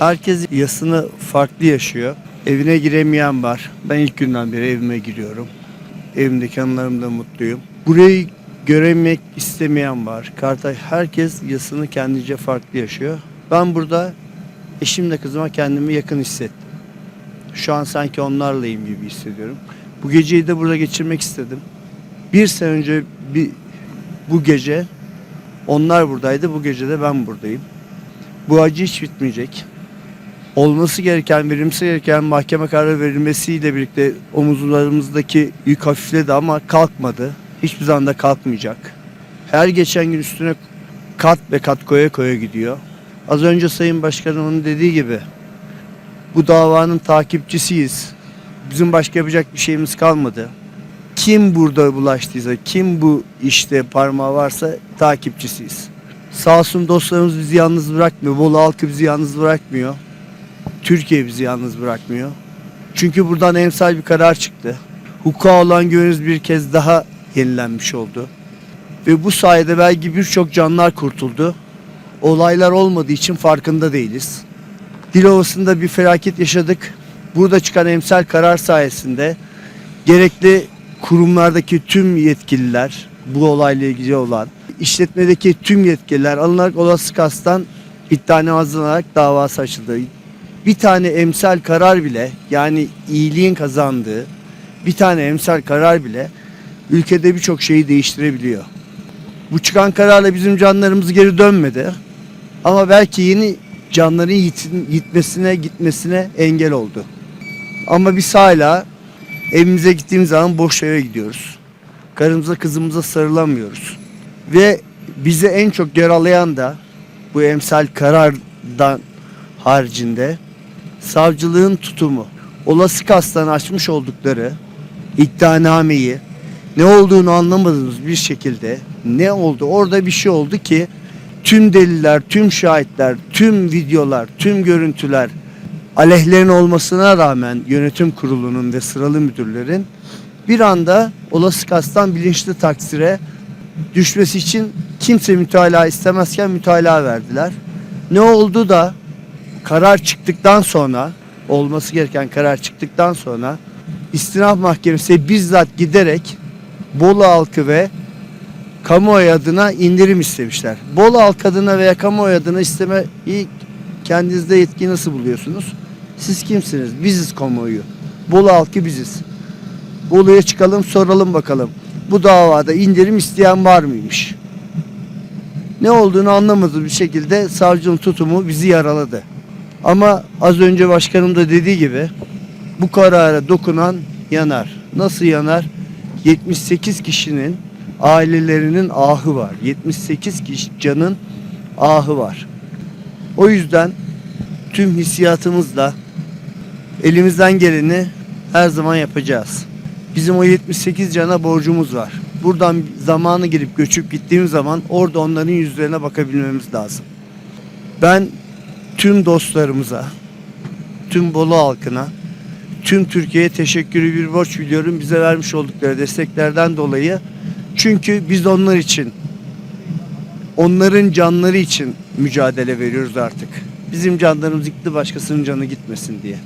Herkes yasını farklı yaşıyor. Evine giremeyen var. Ben ilk günden beri evime giriyorum. Evimdeki anılarımda mutluyum. Burayı göremek istemeyen var. Kartay herkes yasını kendince farklı yaşıyor. Ben burada eşimle kızıma kendimi yakın hissettim. Şu an sanki onlarlayım gibi hissediyorum. Bu geceyi de burada geçirmek istedim. Bir sene önce bir, bu gece onlar buradaydı. Bu gece de ben buradayım. Bu acı hiç bitmeyecek. Olması gereken, verilmesi gereken mahkeme kararı verilmesiyle birlikte omuzlarımızdaki yük hafifledi ama kalkmadı. Hiçbir zaman da kalkmayacak. Her geçen gün üstüne kat ve kat koya koya gidiyor. Az önce Sayın Başkanımın dediği gibi bu davanın takipçisiyiz. Bizim başka yapacak bir şeyimiz kalmadı. Kim burada bulaştıysa, kim bu işte parmağı varsa takipçisiyiz. Sağ olsun dostlarımız bizi yalnız bırakmıyor. Bolu halkı bizi yalnız bırakmıyor. Türkiye bizi yalnız bırakmıyor. Çünkü buradan emsal bir karar çıktı. Hukuka olan güvenimiz bir kez daha yenilenmiş oldu. Ve bu sayede belki birçok canlar kurtuldu. Olaylar olmadığı için farkında değiliz. Dilovası'nda bir felaket yaşadık. Burada çıkan emsal karar sayesinde gerekli kurumlardaki tüm yetkililer, bu olayla ilgili olan, işletmedeki tüm yetkililer alınarak olası kastan iddianame hazırlanarak davası açıldı. Bir tane emsal karar bile yani iyiliğin kazandığı bir tane emsal karar bile ülkede birçok şeyi değiştirebiliyor. Bu çıkan kararla bizim canlarımız geri dönmedi. Ama belki yeni canların yitin- gitmesine gitmesine engel oldu. Ama biz hala evimize gittiğimiz zaman boş eve gidiyoruz. Karımıza kızımıza sarılamıyoruz. Ve bizi en çok yaralayan da bu emsal karardan haricinde savcılığın tutumu. Olası kastan açmış oldukları iddianameyi ne olduğunu anlamadığımız bir şekilde ne oldu? Orada bir şey oldu ki tüm deliller, tüm şahitler, tüm videolar, tüm görüntüler aleyhlerin olmasına rağmen yönetim kurulunun ve sıralı müdürlerin bir anda olası kastan bilinçli taksire düşmesi için kimse mütalaa istemezken mütalaa verdiler. Ne oldu da karar çıktıktan sonra olması gereken karar çıktıktan sonra istinaf mahkemesi bizzat giderek Bolu halkı ve kamuoyu adına indirim istemişler. Bolu halk adına veya kamuoyu adına isteme ilk kendinizde yetki nasıl buluyorsunuz? Siz kimsiniz? Biziz kamuoyu. Bolu halkı biziz. Bolu'ya çıkalım soralım bakalım. Bu davada indirim isteyen var mıymış? Ne olduğunu anlamadığı bir şekilde savcının tutumu bizi yaraladı. Ama az önce başkanım da dediği gibi bu karara dokunan yanar. Nasıl yanar? 78 kişinin ailelerinin ahı var. 78 kişi canın ahı var. O yüzden tüm hissiyatımızla elimizden geleni her zaman yapacağız. Bizim o 78 cana borcumuz var. Buradan zamanı girip göçüp gittiğimiz zaman orada onların yüzlerine bakabilmemiz lazım. Ben tüm dostlarımıza, tüm Bolu halkına, tüm Türkiye'ye teşekkürü bir borç biliyorum bize vermiş oldukları desteklerden dolayı. Çünkü biz onlar için, onların canları için mücadele veriyoruz artık. Bizim canlarımız gitti başkasının canı gitmesin diye.